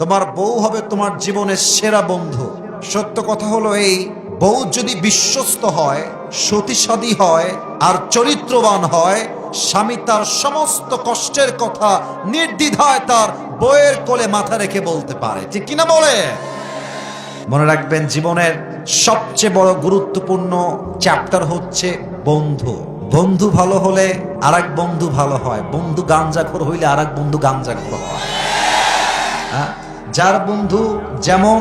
তোমার বউ হবে তোমার জীবনের সেরা বন্ধু। সত্য কথা হলো এই, বউ যদি বিশ্বস্ত হয় সতীসাদী হয়, আর চরিত্রবান হয়, স্বামী তার সমস্ত কষ্টের কথা নির্দ্বিধায় তার বইয়ের কোলে মাথা রেখে বলতে পারে। ঠিক কিনা বলে? মনে রাখবেন, জীবনের সবচেয়ে বড় গুরুত্বপূর্ণ চ্যাপ্টার হচ্ছে বন্ধু। বন্ধু ভালো হলে আরেক বন্ধু ভালো হয়। বন্ধু গাঞ্জাখোর হইলে আরেক বন্ধু গাঞ্জাখোর হয়। হ্যাঁ? যার বন্ধু যেমন,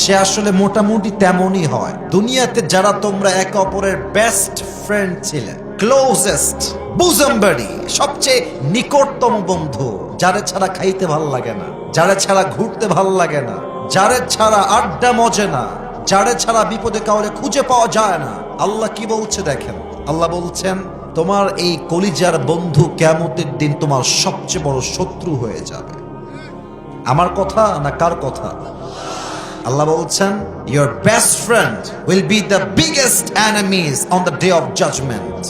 সে আসলে মোটামুটি তেমনই হয়। দুনিয়াতে যারা তোমরা একে অপরের বেস্ট ফ্রেন্ড ছিলে ক্লোজেস্ট বুজম্বাড়ি সবচেয়ে নিকটতম বন্ধু, যারে ছাড়া খাইতে ভালো লাগে না, যারে ছাড়া ঘুরতে ভালো লাগে না, যারে ছাড়া আড্ডা মজে না, যারে ছাড়া বিপদে কাউরে খুঁজে পাওয়া যায় না। আল্লাহ কি বলছে দেখেন? আল্লাহ বলছেন, তোমার এই কলিজার বন্ধু কেমতের দিন তোমার সবচেয়ে বড় শত্রু হয়ে যাবে। আমার কথা না কার কথা? আল্লাহ বলছেন your best friend will be the biggest enemies on the day of judgement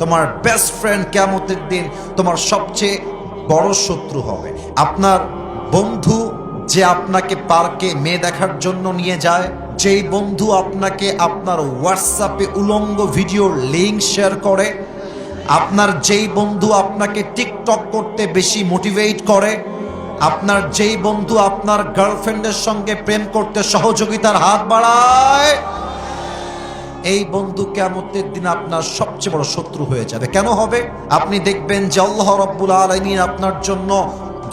তোমার বেস্ট ফ্রেন্ড কেমতের দিন তোমার সবচেয়ে বড় শত্রু হবে। আপনার বন্ধু যে আপনাকে পার্কে মেয়ে দেখার জন্য নিয়ে যায়, যেই বন্ধু আপনাকে আপনার হোয়াটসঅ্যাপে উলঙ্গ ভিডিওর লিঙ্ক শেয়ার করে, আপনার যেই বন্ধু আপনাকে টিকটক করতে বেশি মোটিভেট করে আপনার যেই বন্ধু আপনার গার্লফ্রেন্ডের সঙ্গে প্রেম করতে সহযোগিতার হাত বাড়ায়, এই বন্ধু কেমতের দিন আপনার সবচেয়ে বড় শত্রু হয়ে যাবে। কেন হবে? আপনি দেখবেন যে আল্লাহ রব্বুল আলমিন আপনার জন্য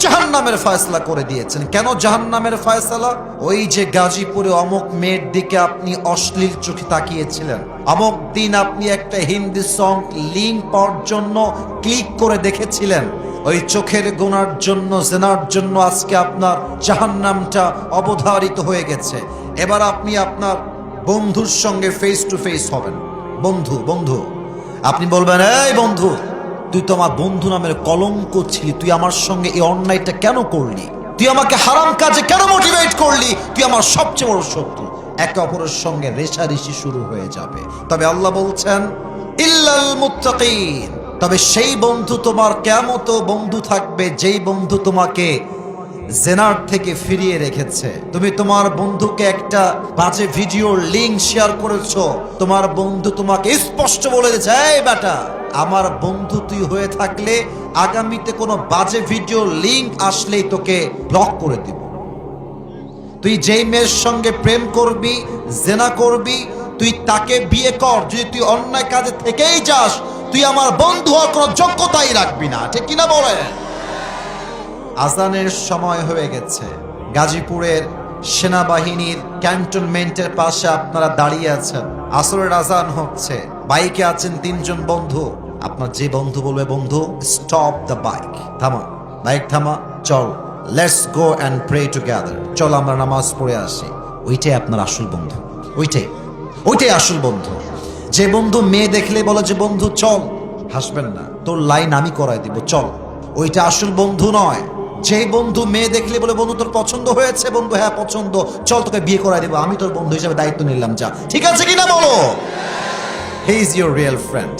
জাহান্নামের ফয়সলা করে দিয়েছেন। কেন জাহান্নামের ফয়সলা? ওই যে গাজীপুরে অমুক মেয়ের দিকে আপনি অশ্লীল চোখে তাকিয়েছিলেন। অমুক দিন আপনি একটা হিন্দি সং লিঙ্ক পাওয়ার জন্য ক্লিক করে দেখেছিলেন। ওই চোখের গোনার জন্য, জেনার জন্য আজকে আপনার জাহান্নামটা অবধারিত হয়ে গেছে। এবার আপনি আপনার বন্ধুর সঙ্গে ফেস টু ফেস হবেন। বন্ধু বন্ধু, আপনি বলবেন, এই বন্ধু তুই তো আমার বন্ধু নামের কলঙ্ক ছিলি। তুই আমার সঙ্গে এই অন্যায়টা কেন করলি? তুই আমাকে হারাম কাজে কেন মোটিভেট করলি? তুই আমার সবচেয়ে বড় শত্রু। একে অপরের সঙ্গে রেশারেশি শুরু হয়ে যাবে। তবে আল্লাহ বলছেন, ইল্লাল মুত্তাকিন। তবে সেই বন্ধু তোমার কেমত বন্ধু থাকবে? যেই বন্ধু তোমাকে জেনার থেকে ফিরিয়ে রেখেছে। তুমি তোমার বন্ধুকে একটা বাজে ভিডিওর লিঙ্ক শেয়ার করেছ। তোমার বন্ধু তোমাকে স্পষ্ট বলে এই বেটা, আমার বন্ধু তুই হয়ে থাকলে আগামীতে কোনো বাজে ভিডিও লিঙ্ক আসলেই তোকে ব্লক করে দিব। তুই যেই মেয়ের সঙ্গে প্রেম করবি, জেনা করবি, তুই তাকে বিয়ে কর। যদি তুই অন্যায় কাজে থেকেই যাস, তুই আমার বন্ধু হওয়ার কোনো যোগ্যতাই রাখবি না। ঠিক কিনা বলে আজানের সময় হয়ে গেছে। গাজীপুরের সেনাবাহিনীর ক্যান্টনমেন্টের পাশে আপনারা দাঁড়িয়ে আছেন। আসরের আজান হচ্ছে। বাইকে আছেন তিনজন বন্ধু। আপনার যে বন্ধু বলবে, বন্ধু স্টপ দ্য বাইক থামা বাইক থামা, চল। Let's go and pray together চল, আমরা নামাজ পড়ে আসি। ওইটাই আপনার আসল বন্ধু। ওইটাই। ওইটাই আসল বন্ধু। যে বন্ধু মেয়ে দেখলে বলে যে, বন্ধু, চল। হাসবেন না। তোর লাইন আমি করাই দিব। চল। ওইটা আসল বন্ধু নয়। যে বন্ধু মেয়ে দেখলে বলে, বন্ধু, তোর পছন্দ হয়েছে, বন্ধু হ্যাঁ পছন্দ। চল তোকে বিয়ে করাই দেবো। আমি তোর বন্ধু হিসেবে দায়িত্ব নিলাম, যা। ঠিক আছে কিনা বলো? He is your real friend